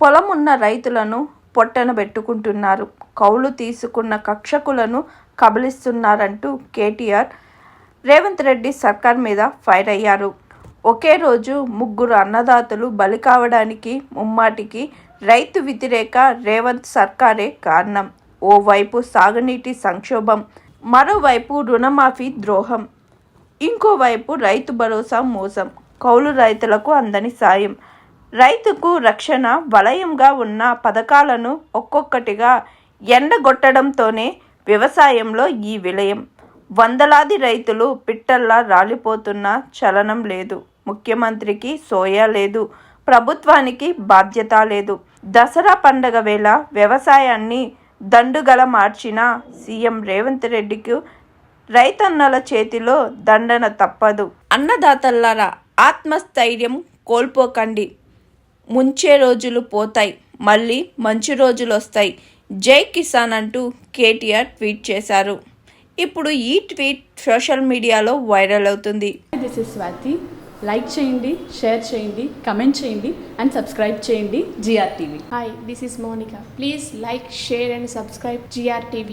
పొలం ఉన్న రైతులను పొట్టన పెట్టుకుంటున్నారు. కౌలు తీసుకున్న కక్షకులను కబలిస్తున్నారంటూ కేటీఆర్ రేవంత్ రెడ్డి సర్కార్ మీద ఫైర్ అయ్యారు. ఒకే రోజు ముగ్గురు అన్నదాతలు బలి కావడానికి ముమ్మాటికి రైతు వ్యతిరేక రేవంత్ సర్కారే కారణం. ఓవైపు సాగునీటి సంక్షోభం మరోవైపు రుణమాఫీ ద్రోహం. ఇంకోవైపు రైతు భరోసా మోసం. కౌలు రైతులకు అందని సాయం. రైతుకు రక్షణ వలయంగా ఉన్న పథకాలను ఒక్కొక్కటిగా ఎండగొట్టడంతోనే వ్యవసాయంలో ఈ విలయం. వందలాది రైతులు పిట్టల్లా రాలిపోతున్న చలనం లేదు. ముఖ్యమంత్రికి సోయా లేదు. ప్రభుత్వానికి బాధ్యత లేదు. దసరా పండగ వేళ వ్యవసాయాన్ని దండుగల మార్చిన సీఎం రేవంత్ రెడ్డికి రైతన్నల చేతిలో దండన తప్పదు. అన్నదాతల్లారా ఆత్మస్థైర్యం కోల్పోకండి. ముంచే రోజులు పోతాయి మళ్ళీ మంచి రోజులు వస్తాయి. జై కిసాన్ అంటూ కేటీఆర్ ట్వీట్ చేశారు. ఇప్పుడు ఈ ట్వీట్ సోషల్ మీడియాలో వైరల్ అవుతుంది. దిస్ ఇస్ స్వాతి లైక్ చేయండి షేర్ చేయండి కమెంట్ చేయండి అండ్ సబ్స్క్రైబ్ చేయండి GR TV Hi, this is Monica. Please like, share, and subscribe GRTV.